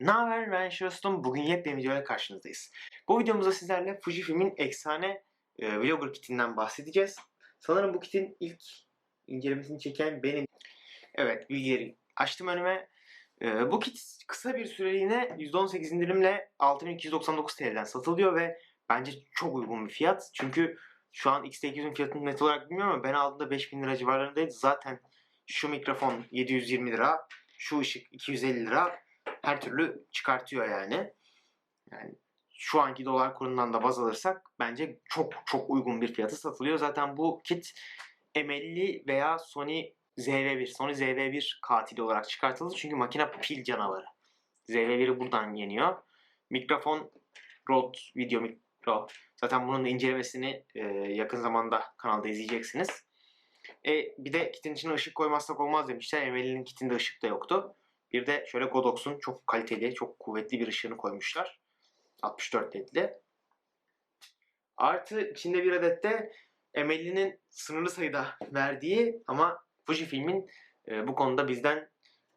Ne haber ben Şirostom. Bugün yepyeni videoyla karşınızdayız. Bu videomuzda sizlerle Fujifilm'in efsane e, Vlogger kitinden bahsedeceğiz. Sanırım bu kitin ilk incelemesini çeken benim. Evet bilgileri açtım önüme. E, bu kit kısa bir süreliğine %18 indirimle 6299 TL'den satılıyor ve bence çok uygun bir fiyat. Çünkü şu an X8'in fiyatını net olarak bilmiyorum ama ben aldığımda 5000 lira civarlarındaydı. Zaten şu mikrofon 720 lira, şu ışık 250 lira her türlü çıkartıyor yani. Yani şu anki dolar kurundan da baz alırsak bence çok çok uygun bir fiyatı satılıyor. Zaten bu kit M50 veya Sony ZV1, Sony ZV1 katili olarak çıkartıldı. Çünkü makine pil canavarı. ZV1'i buradan yeniyor. Mikrofon Rode Video Micro. Zaten bunun incelemesini e, yakın zamanda kanalda izleyeceksiniz. E, bir de kitin içine ışık koymazsak olmaz demişler. M50'nin kitinde ışık da yoktu. Bir de şöyle Godox'un çok kaliteli, çok kuvvetli bir ışığını koymuşlar. 64 ledli. Artı içinde bir adet de M50'nin sınırlı sayıda verdiği ama Fujifilm'in e, bu konuda bizden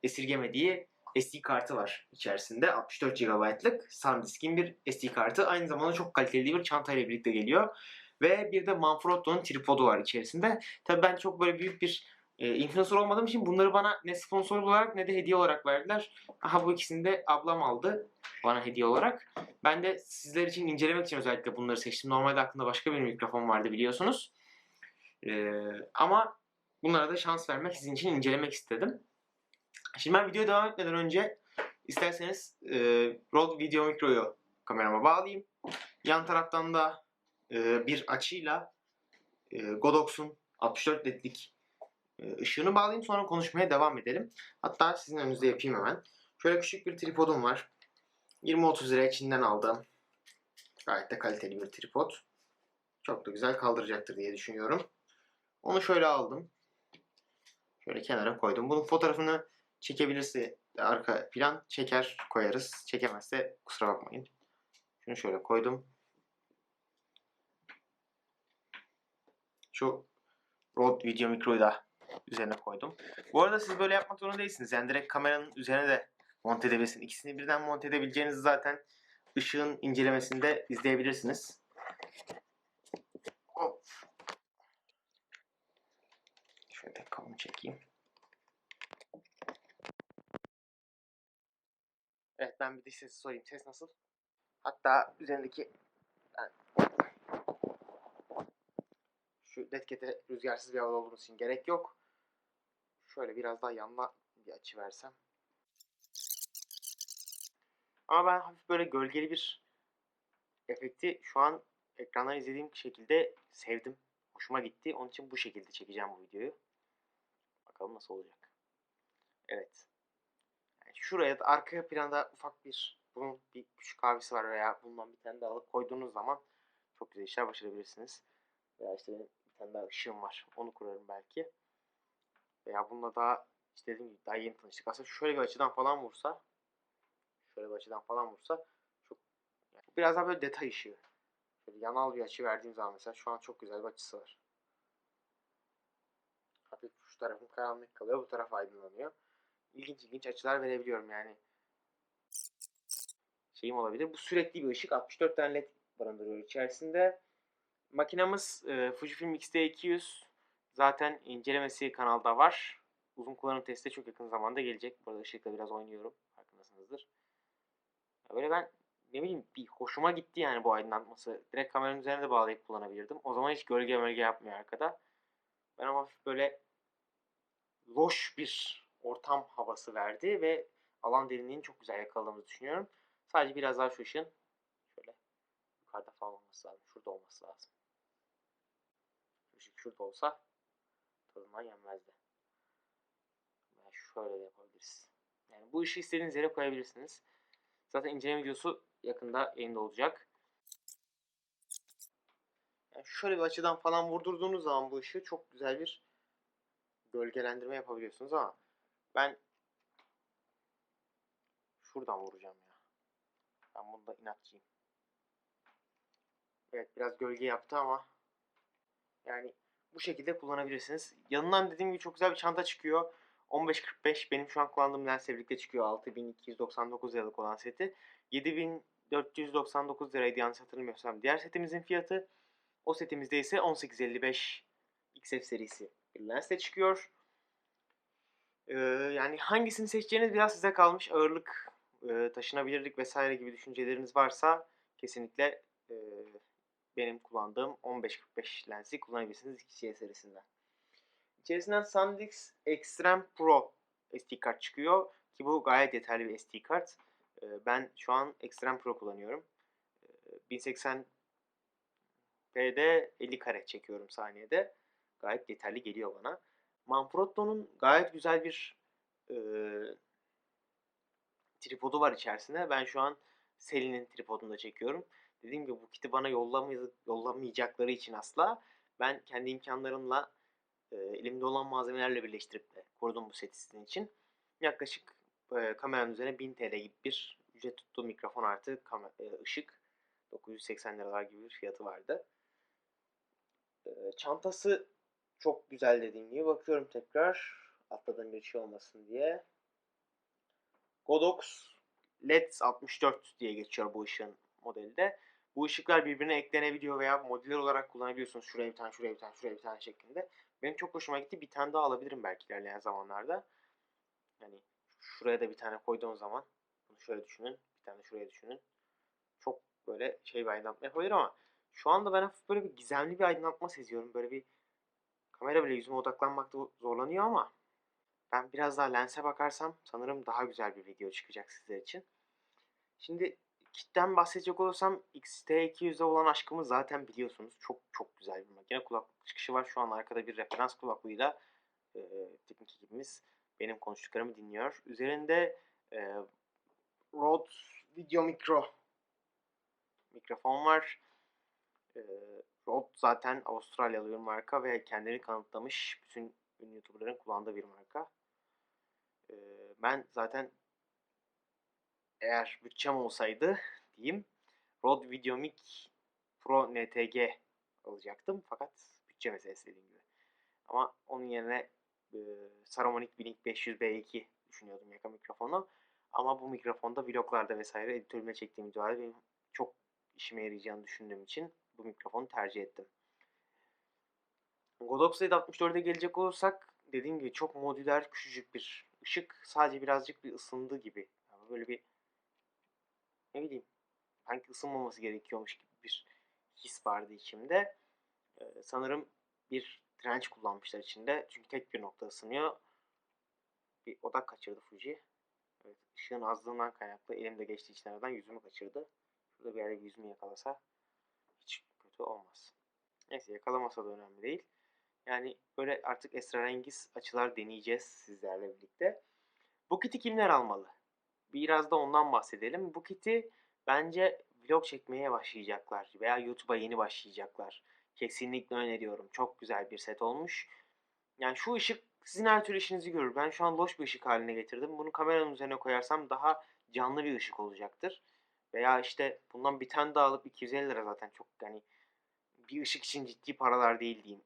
esirgemediği SD kartı var içerisinde. 64 GB'lık SanDisk'in bir SD kartı. Aynı zamanda çok kaliteli bir çantayla birlikte geliyor. Ve bir de Manfrotto'nun tripodu var içerisinde. Tabii ben çok böyle büyük bir e, influencer olmadığım için bunları bana ne sponsor olarak ne de hediye olarak verdiler. Aha bu ikisini de ablam aldı bana hediye olarak. Ben de sizler için incelemek için özellikle bunları seçtim. Normalde aklımda başka bir mikrofon vardı biliyorsunuz. E, ama bunlara da şans vermek, sizin için incelemek istedim. Şimdi ben videoya devam etmeden önce isterseniz e, Rode Video Micro'yu kamerama bağlayayım. Yan taraftan da e, bir açıyla e, Godox'un 64 ledlik ışığını bağlayayım sonra konuşmaya devam edelim. Hatta sizin önünüzde yapayım hemen. Şöyle küçük bir tripodum var. 20-30 liraya Çin'den aldım. Gayet de kaliteli bir tripod. Çok da güzel kaldıracaktır diye düşünüyorum. Onu şöyle aldım. Şöyle kenara koydum. Bunun fotoğrafını çekebilirse arka plan çeker koyarız. Çekemezse kusura bakmayın. Şunu şöyle koydum. Şu Rode Video Micro'yu da üzerine koydum. Bu arada siz böyle yapmak zorunda değilsiniz. Yani direkt kameranın üzerine de monte edebilirsiniz. İkisini birden monte edebileceğinizi zaten ışığın incelemesinde izleyebilirsiniz. Hop. Şöyle kalın çekeyim. Evet ben bir de sesi sorayım. Ses nasıl? Hatta üzerindeki şu detkete rüzgarsız bir havada olduğumuz için gerek yok. Şöyle biraz daha yanma bir açı versem. Ama ben hafif böyle gölgeli bir efekti şu an ekrandan izlediğim şekilde sevdim. Hoşuma gitti. Onun için bu şekilde çekeceğim bu videoyu. Bakalım nasıl olacak. Evet. Yani şuraya da arka planda ufak bir bunun bir küçük abisi var veya bundan bir tane daha alıp koyduğunuz zaman çok güzel işler başarabilirsiniz. Veya işte benim bir tane daha ışığım var. Onu kurarım belki. Veya bununla daha işte dediğim gibi daha yeni tanıştık. Aslında şöyle bir açıdan falan vursa şöyle bir açıdan falan vursa çok yani biraz daha böyle detay ışığı. Şöyle yanal bir açı verdiğim zaman mesela şu an çok güzel bir açısı var. Hafif şu tarafım karanlık kalıyor. Bu taraf aydınlanıyor. İlginç ilginç açılar verebiliyorum yani. Şeyim olabilir. Bu sürekli bir ışık. 64 tane led barındırıyor içerisinde. Makinamız e, Fujifilm X-T200. Zaten incelemesi kanalda var. Uzun kullanım testi çok yakın zamanda gelecek. Burada ışıkla biraz oynuyorum. Farkındasınızdır. Ya böyle ben ne bileyim bir hoşuma gitti yani bu aydınlatması. Direkt kameranın üzerine de bağlayıp kullanabilirdim. O zaman hiç gölge mölge yapmıyor arkada. Ben ama böyle loş bir ortam havası verdi ve alan derinliğini çok güzel yakaladığımızı düşünüyorum. Sadece biraz daha şu ışığın şöyle yukarıda falan olması lazım. Şurada olması lazım. Işık şurada olsa tadından yenmezdi. Yani şöyle de yapabiliriz. Yani bu ışığı istediğiniz yere koyabilirsiniz. Zaten inceleme videosu yakında yayında olacak. Yani şöyle bir açıdan falan vurdurduğunuz zaman bu ışığı çok güzel bir gölgelendirme yapabiliyorsunuz ama ben şuradan vuracağım ya. Ben bunda inatçıyım. Evet biraz gölge yaptı ama yani bu şekilde kullanabilirsiniz. Yanından dediğim gibi çok güzel bir çanta çıkıyor. 1545 benim şu an kullandığım lensle birlikte çıkıyor. 6299 liralık olan seti. 7499 liraydı yanlış hatırlamıyorsam. Diğer setimizin fiyatı. O setimizde ise 1855 XF serisi bir lensle çıkıyor. Ee, yani hangisini seçeceğiniz biraz size kalmış. Ağırlık, e, taşınabilirlik vesaire gibi düşünceleriniz varsa kesinlikle e, benim kullandığım 1545 lensi kullanabilirsiniz 2 serisinden. İçerisinden SanDisk Extreme Pro SD kart çıkıyor ki bu gayet yeterli bir SD kart. Ee, ben şu an Extreme Pro kullanıyorum. Ee, 1080 p'de 50 kare çekiyorum saniyede. Gayet yeterli geliyor bana. Manfrotto'nun gayet güzel bir e, tripodu var içerisinde. Ben şu an Selin'in tripodunda çekiyorum. Dediğim gibi bu kiti bana yollamay- yollamayacakları için asla ben kendi imkanlarımla e, elimde olan malzemelerle birleştirip de kurdum bu seti sizin için. Yaklaşık e, kameranın üzerine 1000 TL gibi bir ücret tuttu mikrofon artı kamera, e, ışık 980 liralar gibi bir fiyatı vardı. E, çantası çok güzel dediğim gibi bakıyorum tekrar atladığım bir şey olmasın diye. Godox LED 64 diye geçiyor bu ışığın modelde. Bu ışıklar birbirine eklenebiliyor veya modüler olarak kullanabiliyorsunuz. Şuraya bir tane, şuraya bir tane, şuraya bir tane şeklinde. Benim çok hoşuma gitti. Bir tane daha alabilirim belki ilerleyen zamanlarda. Yani şuraya da bir tane koyduğum zaman bunu şöyle düşünün. Bir tane şuraya düşünün. Çok böyle şey bir aydınlatma yapabilir ama şu anda ben hafif böyle bir gizemli bir aydınlatma seziyorum. Böyle bir kamera bile yüzüme odaklanmakta zorlanıyor ama ben biraz daha lense bakarsam sanırım daha güzel bir video çıkacak sizler için. Şimdi kitten bahsedecek olursam XT200'e olan aşkımı zaten biliyorsunuz. Çok çok güzel bir makine. Kulaklık çıkışı var. Şu an arkada bir referans kulaklığıyla e, teknik ekibimiz benim konuştuklarımı dinliyor. Üzerinde e, Rode Video Micro mikrofon var. E, Rode zaten Avustralyalı bir marka ve kendini kanıtlamış bütün ünlü YouTuber'ların kullandığı bir marka. E, ben zaten eğer bütçem olsaydı diyeyim Rode VideoMic Pro NTG alacaktım fakat bütçe meselesi dediğim gibi. Ama onun yerine e, Saramonic Blink 500B2 düşünüyordum yaka mikrofonu. Ama bu mikrofonda vloglarda vesaire editörüme çektiğim videolarda benim çok işime yarayacağını düşündüğüm için bu mikrofonu tercih ettim. Godox Z64'e gelecek olursak dediğim gibi çok modüler küçücük bir ışık sadece birazcık bir ısındı gibi. Yani böyle bir ne bileyim sanki ısınmaması gerekiyormuş gibi bir his vardı içimde. Ee, sanırım bir direnç kullanmışlar içinde. Çünkü tek bir nokta ısınıyor. Bir odak kaçırdı Fuji. Evet, ışığın azlığından kaynaklı elimde geçtiği için aradan yüzümü kaçırdı. Şurada bir yerde bir yüzümü yakalasa hiç kötü olmaz. Neyse yakalamasa da önemli değil. Yani böyle artık esrarengiz açılar deneyeceğiz sizlerle birlikte. Bu kiti kimler almalı? Biraz da ondan bahsedelim. Bu kiti bence vlog çekmeye başlayacaklar veya YouTube'a yeni başlayacaklar. Kesinlikle öneriyorum. Çok güzel bir set olmuş. Yani şu ışık sizin her türlü işinizi görür. Ben şu an loş bir ışık haline getirdim. Bunu kameranın üzerine koyarsam daha canlı bir ışık olacaktır. Veya işte bundan bir tane daha alıp 250 lira zaten çok yani bir ışık için ciddi paralar değil diyeyim.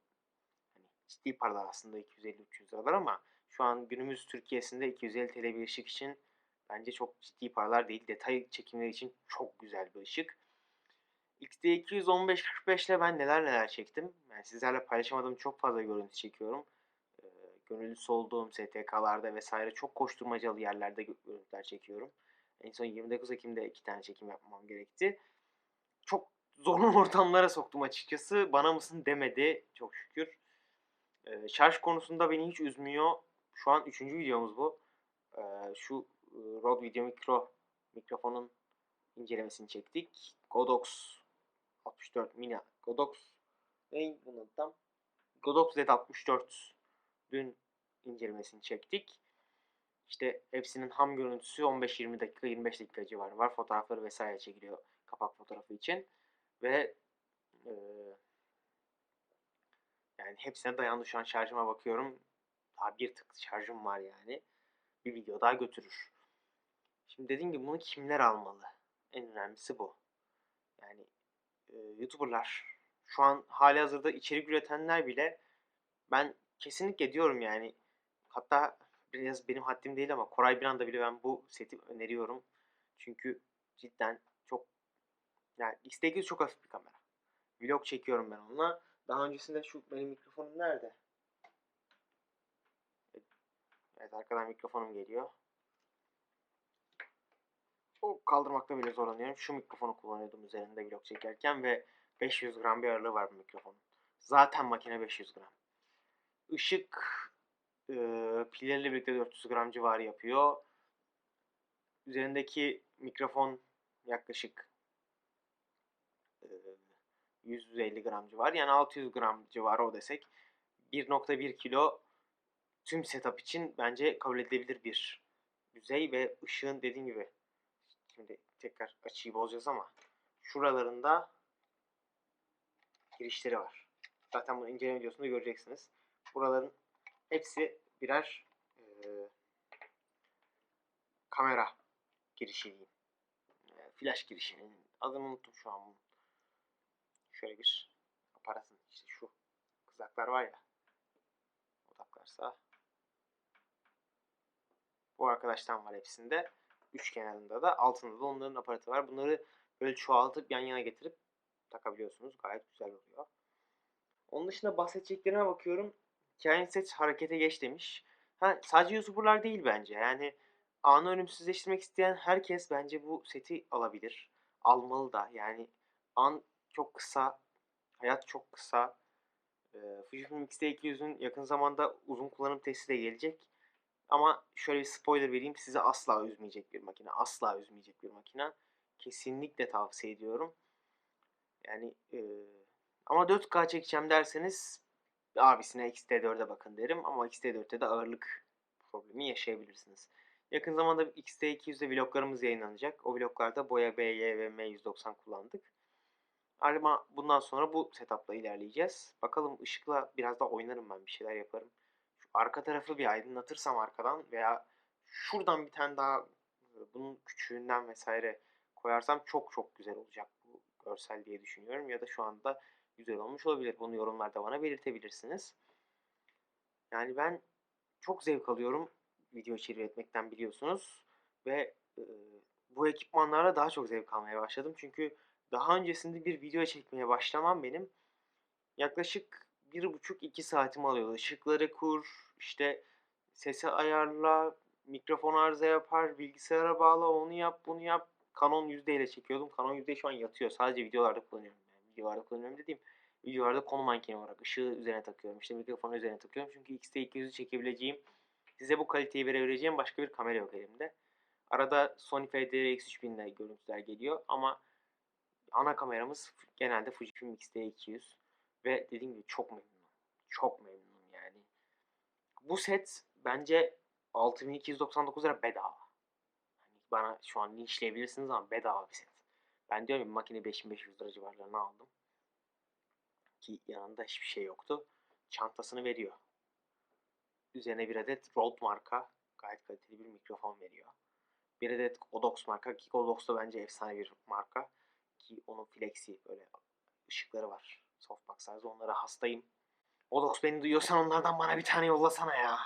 Hani ciddi paralar aslında 250-300 liralar ama şu an günümüz Türkiye'sinde 250 TL bir ışık için bence çok ciddi paralar değil. Detay çekimleri için çok güzel bir ışık. XT215-45 ile ben neler neler çektim. Yani sizlerle paylaşamadığım çok fazla görüntü çekiyorum. Ee, gönüllüsü olduğum STK'larda vesaire çok koşturmacalı yerlerde görüntüler çekiyorum. En son 29 Ekim'de iki tane çekim yapmam gerekti. Çok zorlu ortamlara soktum açıkçası. Bana mısın demedi çok şükür. Ee, şarj konusunda beni hiç üzmüyor. Şu an üçüncü videomuz bu. Ee, şu Rode Video Micro mikrofonun incelemesini çektik. Godox 64 mini Godox ne bunun tam Godox Z64 dün incelemesini çektik. İşte hepsinin ham görüntüsü 15-20 dakika 25 dakika civarı var. Fotoğrafları vesaire çekiliyor kapak fotoğrafı için. Ve e, yani hepsine dayandı şu an şarjıma bakıyorum. Daha bir tık şarjım var yani. Bir video daha götürür. Şimdi dediğim gibi bunu kimler almalı? En önemlisi bu. Yani e, YouTuber'lar şu an hali hazırda içerik üretenler bile ben kesinlikle diyorum yani hatta biraz benim haddim değil ama Koray bir anda bile ben bu seti öneriyorum. Çünkü cidden çok yani X800 çok hafif bir kamera. Vlog çekiyorum ben onunla. Daha öncesinde şu benim mikrofonum nerede? Evet arkadan mikrofonum geliyor. O kaldırmakta bile zorlanıyorum. Şu mikrofonu kullanıyordum üzerinde vlog çekerken ve 500 gram bir ağırlığı var bu mikrofonun. Zaten makine 500 gram. Işık e, pilleriyle birlikte 400 gram civarı yapıyor. Üzerindeki mikrofon yaklaşık e, 150 gram civarı. Yani 600 gram civarı o desek. 1.1 kilo tüm setup için bence kabul edilebilir bir düzey ve ışığın dediğim gibi şimdi tekrar açıyı bozacağız ama şuralarında girişleri var. Zaten bunu inceleme videosunda göreceksiniz. Buraların hepsi birer e, kamera girişi diyeyim. E, flash girişinin adını unuttum şu an bunun. Şöyle bir aparatın işte şu kızaklar var ya odaklarsa bu arkadaştan var hepsinde. Üç kenarında da altında da onların aparatı var. Bunları böyle çoğaltıp yan yana getirip takabiliyorsunuz. Gayet güzel oluyor. Onun dışında bahsedeceklerime bakıyorum. Hikayenin set harekete geç demiş. Ha, sadece YouTuber'lar değil bence. Yani anı ölümsüzleştirmek isteyen herkes bence bu seti alabilir. Almalı da. Yani an çok kısa. Hayat çok kısa. Ee, Fujifilm X-T200'ün yakın zamanda uzun kullanım testi de gelecek. Ama şöyle bir spoiler vereyim. Sizi asla üzmeyecek bir makine. Asla üzmeyecek bir makine. Kesinlikle tavsiye ediyorum. Yani e, ama 4K çekeceğim derseniz abisine XT4'e bakın derim. Ama XT4'te de ağırlık problemi yaşayabilirsiniz. Yakın zamanda XT200'de vloglarımız yayınlanacak. O vloglarda Boya BY ve M190 kullandık. Ama bundan sonra bu setupla ilerleyeceğiz. Bakalım ışıkla biraz da oynarım ben bir şeyler yaparım. Arka tarafı bir aydınlatırsam arkadan veya şuradan bir tane daha bunun küçüğünden vesaire koyarsam çok çok güzel olacak bu görsel diye düşünüyorum. Ya da şu anda güzel olmuş olabilir. Bunu yorumlarda bana belirtebilirsiniz. Yani ben çok zevk alıyorum video içeriği üretmekten biliyorsunuz. Ve e, bu ekipmanlarla daha çok zevk almaya başladım. Çünkü daha öncesinde bir video çekmeye başlamam benim yaklaşık bir buçuk iki saatimi alıyordu. Işıkları kur, işte sesi ayarla, mikrofon arıza yapar, bilgisayara bağla, onu yap, bunu yap. Canon yüzde ile çekiyordum. Canon yüzde şu an yatıyor. Sadece videolarda kullanıyorum. Yani videolarda kullanıyorum dediğim videolarda konu mankeni olarak ışığı üzerine takıyorum. İşte mikrofonu üzerine takıyorum. Çünkü X-T200'ü çekebileceğim, size bu kaliteyi verebileceğim başka bir kamera yok elimde. Arada Sony FDR-X3000 ile görüntüler geliyor ama ana kameramız genelde Fujifilm X-T200 ve dediğim gibi çok memnunum. Çok memnunum yani. Bu set bence 6299 lira bedava. Hani bana şu an linçleyebilirsiniz ama bedava bir set. Ben diyorum ki makine 5500 lira civarlarına aldım. Ki yanında hiçbir şey yoktu. Çantasını veriyor. Üzerine bir adet Rode marka gayet kaliteli bir mikrofon veriyor. Bir adet Godox marka ki Godox da bence efsane bir marka. Ki onun flexi böyle ışıkları var. Softbox tarzı onlara hastayım. Godox beni duyuyorsan onlardan bana bir tane yollasana ya.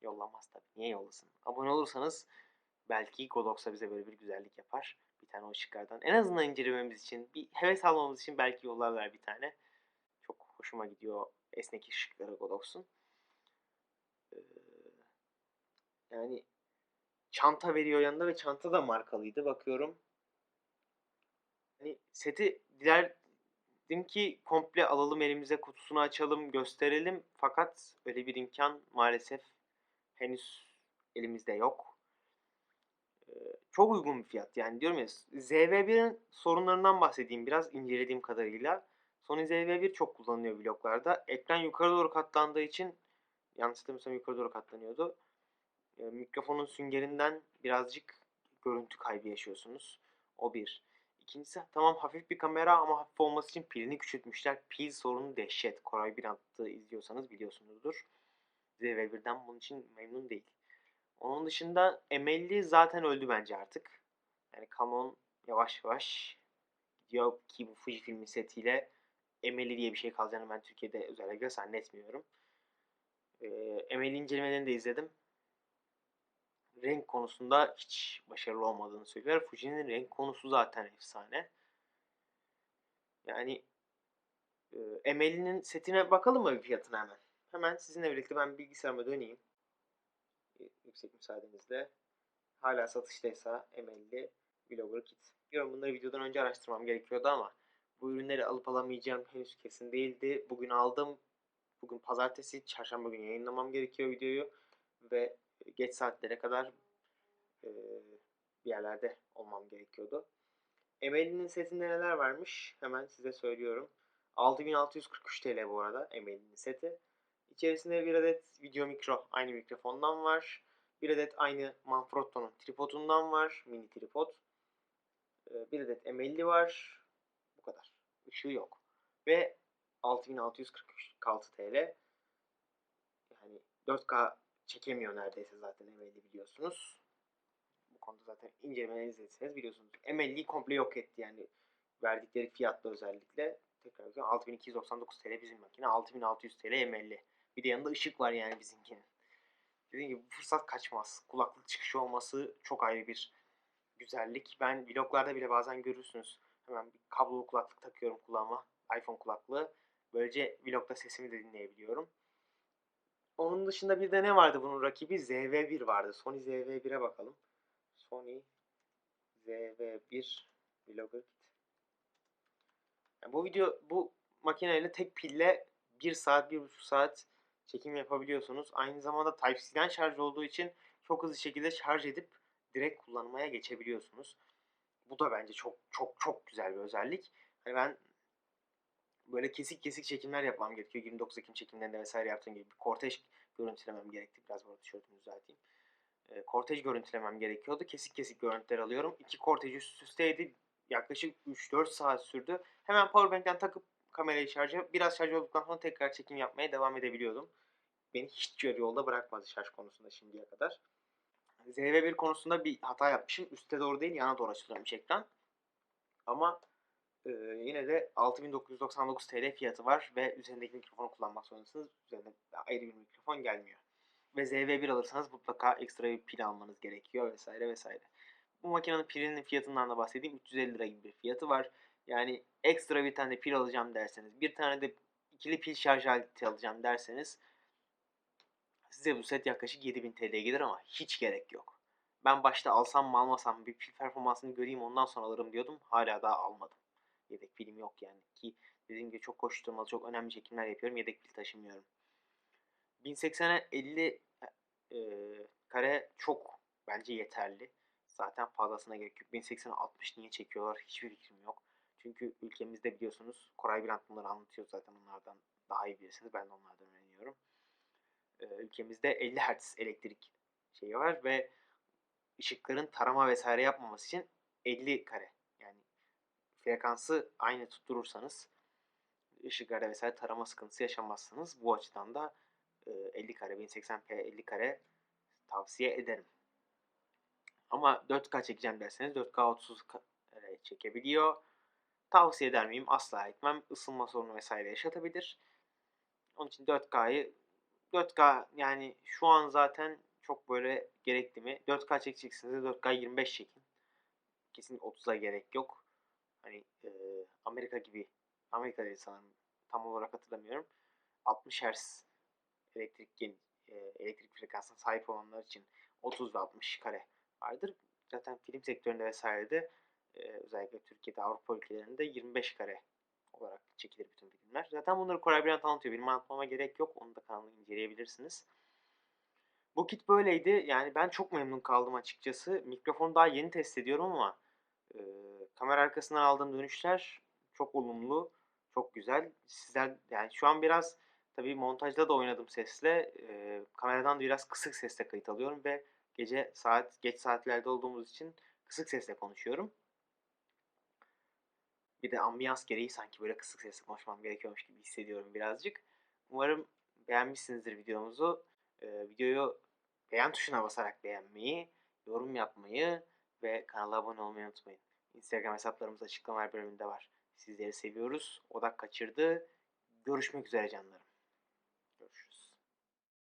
Yollamaz tabii. Niye yollasın? Abone olursanız belki Godox'a bize böyle bir güzellik yapar. Bir tane o ışıklardan. En azından incelememiz için, bir heves almamız için belki yollarlar bir tane. Çok hoşuma gidiyor esnek ışıkları Godox'un. Ee, yani çanta veriyor yanında ve çanta da markalıydı. Bakıyorum. Hani seti dilerdim ki komple alalım elimize kutusunu açalım gösterelim. Fakat öyle bir imkan maalesef henüz elimizde yok. Ee, çok uygun bir fiyat yani diyorum ya ZV1'in sorunlarından bahsedeyim biraz incelediğim kadarıyla. Sony ZV1 çok kullanılıyor vloglarda. Ekran yukarı doğru katlandığı için yanlış hatırlamıyorsam yukarı doğru katlanıyordu. Ee, mikrofonun süngerinden birazcık görüntü kaybı yaşıyorsunuz. O bir. İkincisi tamam hafif bir kamera ama hafif olması için pilini küçültmüşler. Pil sorunu dehşet. Koray Birant'ı izliyorsanız biliyorsunuzdur. ZV1'den bunun için memnun değil. Onun dışında M50 zaten öldü bence artık. Yani Canon yavaş yavaş gidiyor ki bu Fujifilm setiyle M50 diye bir şey kalacağını ben Türkiye'de özellikle zannetmiyorum. Ee, Emel incelemelerini de izledim. Renk konusunda hiç başarılı olmadığını söylüyorlar. Fuji'nin renk konusu zaten efsane. Yani e, Emel'in setine bakalım mı fiyatına hemen? Hemen sizinle birlikte ben bilgisayarıma döneyim. Yüksek müsaadenizle. Hala satıştaysa Emel'li Vlogger Kit. Diyorum bunları videodan önce araştırmam gerekiyordu ama bu ürünleri alıp alamayacağım henüz kesin değildi. Bugün aldım. Bugün pazartesi, çarşamba günü yayınlamam gerekiyor videoyu. Ve geç saatlere kadar e, bir yerlerde olmam gerekiyordu. Emel'in setinde neler varmış? Hemen size söylüyorum. 6643 TL bu arada Emel'in seti. İçerisinde bir adet video mikro aynı mikrofondan var. Bir adet aynı Manfrotto'nun tripodundan var. Mini tripod. Bir adet Emelli var. Bu kadar. Işığı yok. Ve 6646 TL. Yani 4K çekemiyor neredeyse zaten Emelli biliyorsunuz. Bu konuda zaten incelemelerinizi izlediyseniz biliyorsunuz. Emelli'yi komple yok etti yani. Verdikleri fiyatla özellikle. Tekrar bakıyorum 6299 TL bizim makine. 6600 TL Emelli. Bir de yanında ışık var yani bizimkinin. Dediğim gibi bu fırsat kaçmaz. Kulaklık çıkışı olması çok ayrı bir güzellik. Ben vloglarda bile bazen görürsünüz. Hemen bir kablolu kulaklık takıyorum kulağıma. iPhone kulaklığı. Böylece vlogda sesimi de dinleyebiliyorum. Onun dışında bir de ne vardı bunun rakibi? ZV1 vardı. Sony ZV1'e bakalım. Sony ZV1 Vlogger. Yani bu video bu makineyle tek pille 1 saat 1,5 saat çekim yapabiliyorsunuz. Aynı zamanda Type-C'den şarj olduğu için çok hızlı şekilde şarj edip direkt kullanmaya geçebiliyorsunuz. Bu da bence çok çok çok güzel bir özellik. Hani ben böyle kesik kesik çekimler yapmam gerekiyor. 29 Ekim çekimlerinde vesaire yaptığım gibi bir kortej görüntülemem gerekti. Biraz burada tişörtümü düzelteyim. E, kortej görüntülemem gerekiyordu. Kesik kesik görüntüler alıyorum. İki kortej üst üsteydi. Yaklaşık 3-4 saat sürdü. Hemen powerbank'ten takıp kamerayı şarja biraz şarj olduktan sonra tekrar çekim yapmaya devam edebiliyordum. Beni hiç yarı yolda bırakmadı şarj konusunda şimdiye kadar. ZV1 konusunda bir hata yapmışım. Üste doğru değil yana doğru açılıyormuş ekran. Ama e, yine de 6999 TL fiyatı var ve üzerindeki mikrofonu kullanmak zorundasınız. Üzerinde ayrı bir mikrofon gelmiyor. Ve ZV1 alırsanız mutlaka ekstra bir pil almanız gerekiyor vesaire vesaire. Bu makinenin pilinin fiyatından da bahsedeyim. 350 lira gibi bir fiyatı var. Yani ekstra bir tane pil alacağım derseniz, bir tane de ikili pil şarj aleti alacağım derseniz size bu set yaklaşık 7000 TL gelir ama hiç gerek yok. Ben başta alsam mı almasam bir pil performansını göreyim ondan sonra alırım diyordum. Hala daha almadım. Yedek pilim yok yani. Ki dediğim gibi çok koşturmalı, çok önemli çekimler yapıyorum. Yedek pil taşımıyorum. 1080'e 50 e, kare çok bence yeterli. Zaten fazlasına gerek yok. 1080'e 60 niye çekiyorlar hiçbir fikrim yok. Çünkü ülkemizde biliyorsunuz Koray Bülent bunları anlatıyor zaten onlardan daha iyi bilirsiniz. Ben de onlardan öğreniyorum. Ee, ülkemizde 50 Hz elektrik şeyi var ve ışıkların tarama vesaire yapmaması için 50 kare frekansı aynı tutturursanız ışıklarda vesaire tarama sıkıntısı yaşamazsınız. Bu açıdan da e, 50 kare 1080p 50 kare tavsiye ederim. Ama 4K çekeceğim derseniz 4K 30 kare çekebiliyor. Tavsiye eder miyim? Asla etmem. Isınma sorunu vesaire yaşatabilir. Onun için 4K'yı 4K yani şu an zaten çok böyle gerekli mi? 4K çekeceksiniz de 4K 25 çekin. Kesin 30'a gerek yok. Hani e, Amerika gibi Amerika sanırım tam olarak hatırlamıyorum. 60 Hz elektrik e, elektrik frekansına sahip olanlar için 30 ve 60 kare vardır. Zaten film sektöründe vesairede e, özellikle Türkiye'de Avrupa ülkelerinde 25 kare olarak çekilir bütün filmler. Zaten bunları Koray Bülent anlatıyor. Benim anlatmama gerek yok. Onu da kanalda inceleyebilirsiniz. Bu kit böyleydi. Yani ben çok memnun kaldım açıkçası. Mikrofonu daha yeni test ediyorum ama e, kamera arkasından aldığım dönüşler çok olumlu. Çok güzel. Sizler yani şu an biraz tabii montajda da oynadım sesle. E, kameradan da biraz kısık sesle kayıt alıyorum ve gece saat geç saatlerde olduğumuz için kısık sesle konuşuyorum. Bir de ambiyans gereği sanki böyle kısık sesle konuşmam gerekiyormuş gibi hissediyorum birazcık. Umarım beğenmişsinizdir videomuzu. Ee, videoyu beğen tuşuna basarak beğenmeyi, yorum yapmayı ve kanala abone olmayı unutmayın. Instagram hesaplarımız açıklama bölümünde var. Sizleri seviyoruz. Odak kaçırdı. Görüşmek üzere canlarım.